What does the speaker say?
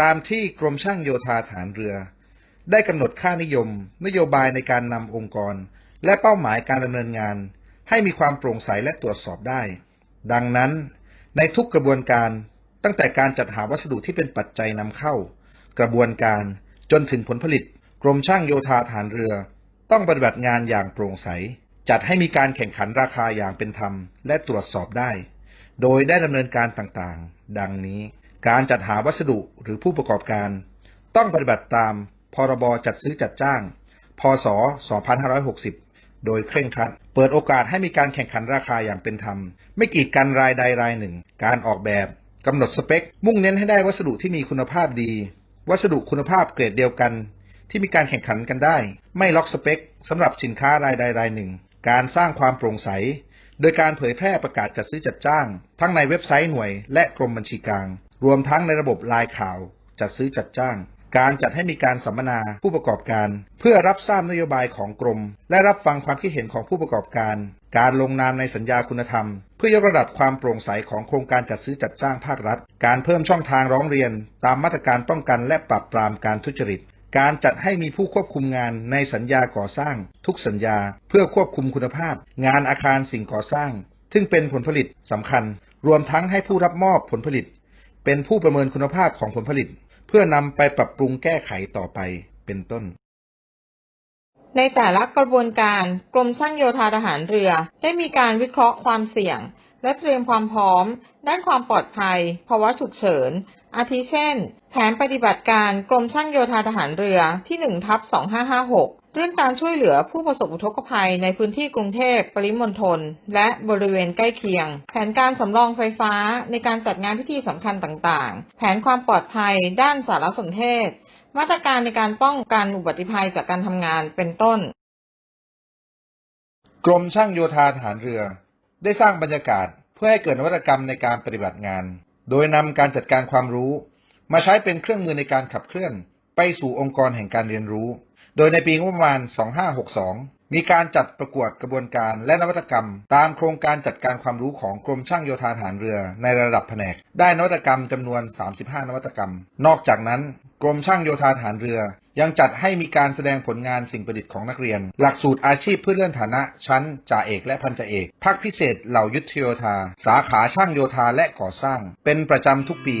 ตามที่กรมช่างโยธาฐานเรือ ได้กำหนดค่านิยม นโยบายในการนำองค์กร และเป้าหมายการดำเนินงาน ให้มีความโปร่งใสและตรวจสอบได้ ดังนั้น ในทุกกระบวนการตั้งแต่การจัดหาวัสดุที่เป็นปัจจัยนำเข้า กระบวนการจนถึงผลผลิต กรมช่างโยธาฐานเรือ ต้องปฏิบัติงานอย่างโปร่งใส จัดให้มีการแข่งขันราคาอย่างเป็นธรรม และตรวจสอบได้ โดยได้ดำเนินการต่างๆ ดังนี้ การจัดหาวัสดุหรือผู้ประกอบการ ต้องปฏิบัติตามพรบจัดซื้อจัดจ้าง พศ 2560 โดยเคร่งครัด เปิดโอกาสให้มีการแข่งขันราคาอย่างเป็นธรรม ไม่กีดกันรายใดรายหนึ่ง การออกแบบกำหนดสเปค มุ่งเน้นให้ได้วัสดุที่มีคุณภาพดี วัสดุคุณภาพเกรดเดียวกัน ที่มีการแข่งขันกันได้ ไม่ล็อกสเปคสำหรับสินค้ารายใดรายหนึ่ง การสร้างความโปร่งใส โดยการเผยแพร่ประกาศจัดซื้อจัดจ้าง ทั้งในเว็บไซต์หน่วยและกรมบัญชีกลาง รวมทั้งในระบบลน์ข่าวจัดซื้อจัดจ้าง การจัดให้มีการสัมมนาผู้ประกอบการ เพื่อรับทราบนโยบายของกรม และรับฟังความคิดเห็นของผู้ประกอบการ การลงนามในสัญญาคุณธรรม เพื่อยกระดับความโปร่งใสของโครงการจัดซื้อจัดจ้างภาครัฐ การเพิ่มช่องทางร้องเรียน ตามมาตรการป้องกันและปราบปรามการทุจริตการจัดให้มีผู้ควบคุมงานในสัญญาก่อสร้าง ทุกสัญญา เพื่อควบคุมคุณภาพ งานอาคารสิ่งก่อสร้าง ซึ่งเป็นผลผลิตสำคัญ รวมทั้งให้ผู้รับมอบผลผลิต เป็นผู้ประเมินคุณภาพของผลผลิต เพื่อนำไปปรับปรุงแก้ไขต่อไปเป็นต้น ในแต่ละกระบวนการกรมช่างโยธาทหารเรือ ได้มีการวิเคราะห์ความเสี่ยง และเตรียมความพร้อม ด้านความปลอดภัยภาวะฉุกเฉิน อาทิเช่น แผนปฏิบัติการกรมช่างโยธาทหารเรือที่1ทับ2556 เรื่องการช่วยเหลือผู้ประสบอุทกภัยในพื้นที่กรุงเทพปริมณฑลและบริเวณใกล้เคียง แผนการสำรองไฟฟ้าในการจัดงานพิธีสำคัญต่างๆ แผนความปลอดภัยด้านสารสนเทศ มาตรการในการป้องกันอุบัติภัยจากการทำงานเป็นต้น กรมช่างโยธาทหารเรือ ได้สร้างบรรยากาศเพื่อให้เกิดนวัตกรรมในการปฏิบัติงาน โดยนำการจัดการความรู้ มาใช้เป็นเครื่องมือในการขับเคลื่อน ไปสู่องค์กรแห่งการเรียนรู้ โดยในปีงบประมาณ 2562 มีการจัดประกวดกระบวนการและนวัตกรรม ตามโครงการจัดการความรู้ของกรมช่างโยธาทหารเรือในระดับแผนก ได้นวัตกรรมจำนวน 35 นวัตกรรม นอกจากนั้น กรมช่างโยธาทหารเรือ ยังจัดให้มีการแสดงผลงานสิ่งประดิษฐ์ของนักเรียน หลักสูตรอาชีพเพื่อเลื่อนฐานะ ชั้นจ่าเอกและพันจ่าเอกภาคพิเศษเหล่ายุทธโยธา สาขาช่างโยธาและก่อสร้าง เป็นประจำทุกปี